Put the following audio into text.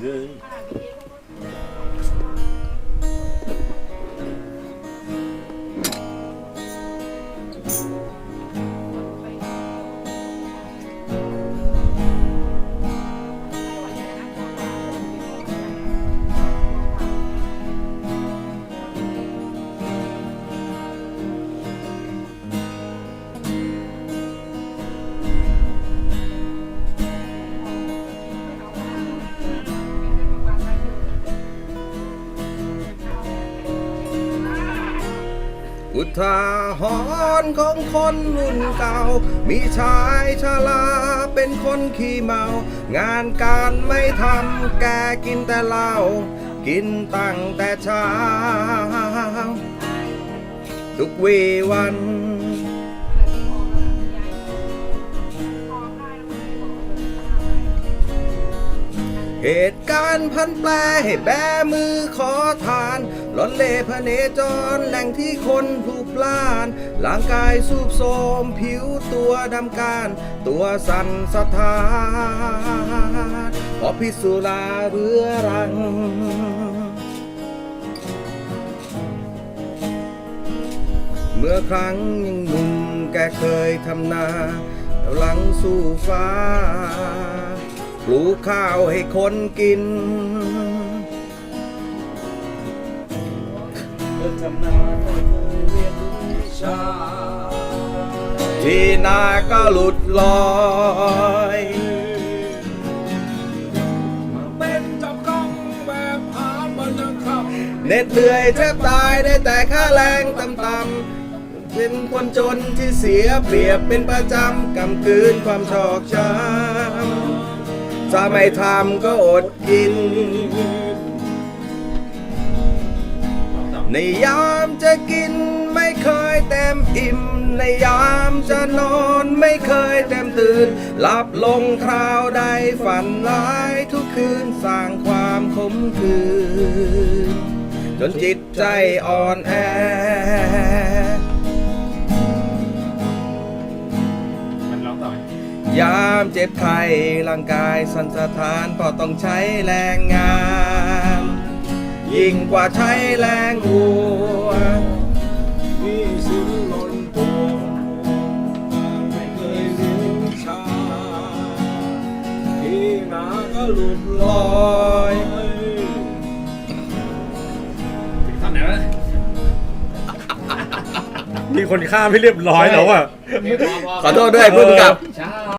เอุทาหรณ์ของคนรุ่นเก่า มีชายชาลาเป็นคนขี้เมา งานการไม่ทำแกกินแต่เหล้ากินตั้งแต่เช้า ทุกวีวัน เหตุการณ์พันแปรให้แบมือขอทานลอนเล่พเนจรแหล่งที่คนพลุกพล่านร่างกายสูบโทมผิวตัวดำการ ตัวสั่นสะท้านเพราะพิสุราเรื้อรังเมื่อครั้งยังหนุ่มแกเคยทำนาหลังสู่ฟ้า ลูกข้าวให้คนกินเลิกทำนาไม่เคยเรียนรู้วิชาที่นาก็หลุดลอยมาเป็นจับกล้องแบบหาบรรยากาศเหน็ดเหนื่อยแทบตายได้แต่ค่าแรงต่ำๆเป็นคนจนที่เสียเปรียบเป็นประจำกำกืนความชอกช้ำ ถ้าไม่ทำก็อดกิน ในยามจะกินไม่เคยเต็มอิ่ม ในยามจะนอนไม่เคยเต็มตื่น หลับลงคราวใดฝันร้ายทุกคืนสร้างความขมขื่นจนจิตใจอ่อนแอ ยามเจ็บไข้ร่างกายสั่นสะท้านเพราะต้องใช้แรงงาน ยิ่งกว่าใช้แรงวัวมีสินหล่นตัวไม่เคยเรียนวิชาที่นาก็หลุดลลออยยทำไหนวะมีคนฆ่าไม่เรียบร้อยแล้วอะ ขอโทษด้วยเพิ่งกลับ